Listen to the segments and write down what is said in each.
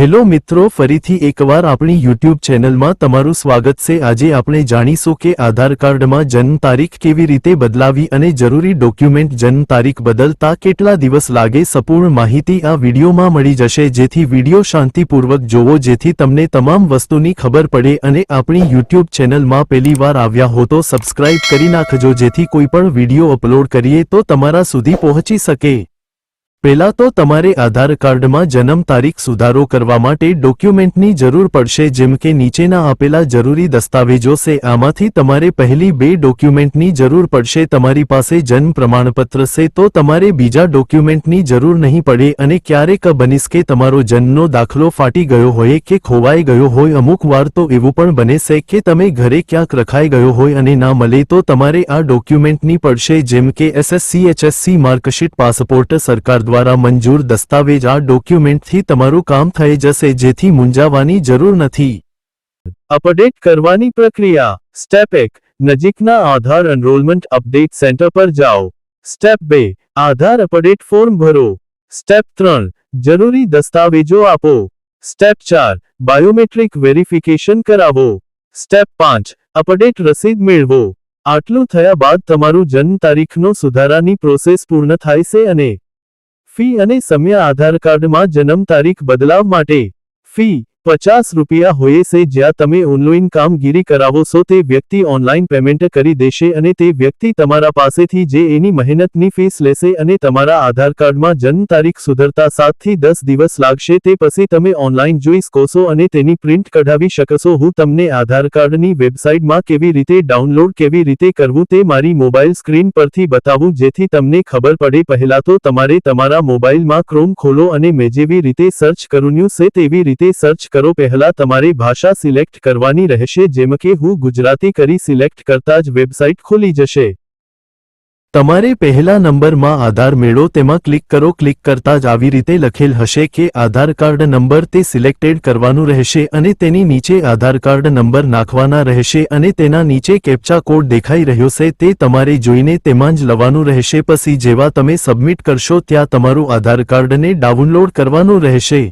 Hello મિત્રો, ફરીથી એકવાર આપણી યુટ્યુબ ચેનલમાં તમારું સ્વાગત છે. આજે આપણે જાણીશું કે આધાર કાર્ડમાં જન્મ તારીખ કેવી રીતે બદલાવી અને જરૂરી ડોક્યુમેન્ટ જન્મ તારીખ બદલતા કેટલા દિવસ લાગે સંપૂર્ણ માહિતી આ વિડીયોમાં મળી જશે. જેથી વીડિયો શાંતિપૂર્વક જોવો, જેથી તમને તમામ વસ્તુની ખબર પડે અને આપણી યુટ્યુબ ચેનલમાં પહેલી વાર આવ્યા હો તો સબસ્ક્રાઇબ કરી નાખજો. જેથી કોઈ પણ વીડિયો અપલોડ કરીએ તો તમારા સુધી પહોંચી શકે. પહેલા તો તમારે આધાર કાર્ડમાં જન્મ તારીખ સુધારો કરવા માટે ડોક્યુમેન્ટની જરૂર પડશે જેમ કે નીચેના આપેલા જરૂરી દસ્તાવેજો છે આમાંથી તમારે પહેલી બે ડોક્યુમેન્ટની જરૂર પડશે તમારી પાસે જન્મ પ્રમાણપત્ર છે તો તમારે બીજા ડોક્યુમેન્ટની જરૂર નહીં પડે અને ક્યારેક બનીશ કે તમારો જન્મનો દાખલો ફાટી ગયો હોય કે ખોવાઈ ગયો હોય અમુક વાર તો એવું પણ બને છે કે તમે ઘરે ક્યાંક રખાઈ ગયો હોય અને ના મળે તો તમારે આ ડોક્યુમેન્ટની પડશે જેમ કે એસએસસી, એચએસસી, માર્કશીટ, પાસપોર્ટ, સરકાર દ્વારા મંજૂર દસ્તાવેજ આ ડોક્યુમેન્ટથી તમારું કામ થઈ જશે જેથી મૂંઝાવાની જરૂર નથી. અપડેટ કરવાની પ્રક્રિયા. સ્ટેપ એક. નજીકના આધાર એનરોલમેન્ટ અપડેટ સેન્ટર પર જાઓ. સ્ટેપ બે. આધાર અપડેટ ફોર્મ ભરો. સ્ટેપ ત્રણ. જરૂરી દસ્તાવેજો આપો. સ્ટેપ ચાર. બાયોમેટ્રિક વેરિફિકેશન કરાવો. સ્ટેપ પાંચ. અપડેટ રસીદ મેળવો. આટલું થયા બાદ તમારું જન્મ તારીખનો સુધારાની પ્રોસેસ પૂર્ણ થાય છે અને ફી અને સમય આધાર કાર્ડમાં જન્મ તારીખ બદલાવ માટે. ફી પચાસ રૂપિયા હોય છે, જ્યાં તમે ઓનલાઈન કામગીરી કરાવો છો, તે વ્યક્તિ ઓનલાઈન પેમેન્ટ કરી દેશે અને તે વ્યક્તિ તમારા પાસેથી જે એની મહેનતની ફીસ લેશે અને તમારા આધાર કાર્ડમાં જન્મ તારીખ સુધરતા સાતથી દસ દિવસ લાગશે, તે પછી તમે ઓનલાઈન જોઈ શકો અને તેની પ્રિન્ટ કઢાવી શકશો હું તમને આધાર કાર્ડની વેબસાઇટમાં કેવી રીતે ડાઉનલોડ કેવી રીતે કરવું તે મારી મોબાઈલ સ્ક્રીન પરથી બતાવું, જેથી તમને ખબર પડે. પહેલા તો તમારે તમારા મોબાઈલમાં ક્રોમ ખોલો અને મેં જેવી રીતે સર્ચ કર્યું છે, તેવી રીતે સર્ચ કરો, પહેલા તમારે ભાષા સિલેક્ટ કરવાની રહેશે, જેમ કે હું ગુજરાતી કરી સિલેક્ટ કરતા જ વેબસાઇટ ખુલી જશે. તમારે પહેલા નંબરમાં આધાર મેળો તેમાં ક્લિક કરો, ક્લિક કરતા જ આવી રીતે લખેલ હશે કે આધાર કાર્ડ નંબર તે સિલેક્ટેડ કરવાનું રહેશે અને તેની નીચે આધાર કાર્ડ નંબર નાખવાના રહેશે અને તેના નીચે કેપ્ચા કોડ દેખાઈ રહ્યો છે, તે તમારે જોઈને તેમાં જ લવાનું રહેશે. પછી જેવા તમે સબમિટ કરશો, ત્યાં તમારું આધાર કાર્ડને ડાઉનલોડ કરવાનું રહેશે.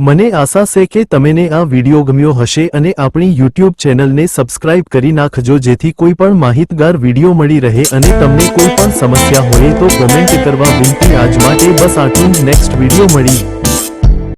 મને આશા છે કે તમને આ વિડિયો ગમ્યો હશે અને આપણી યુટ્યુબ ચેનલને સબસ્ક્રાઇબ કરી નાખજો જેથી કોઈ પણ માહિતગાર વિડિયો મળી રહે અને તમને કોઈ પણ સમસ્યા હોય તો કોમેન્ટ કરવા વિનંતી. આજ માટે બસ આટલું નેક્સ્ટ વિડિયો મળી.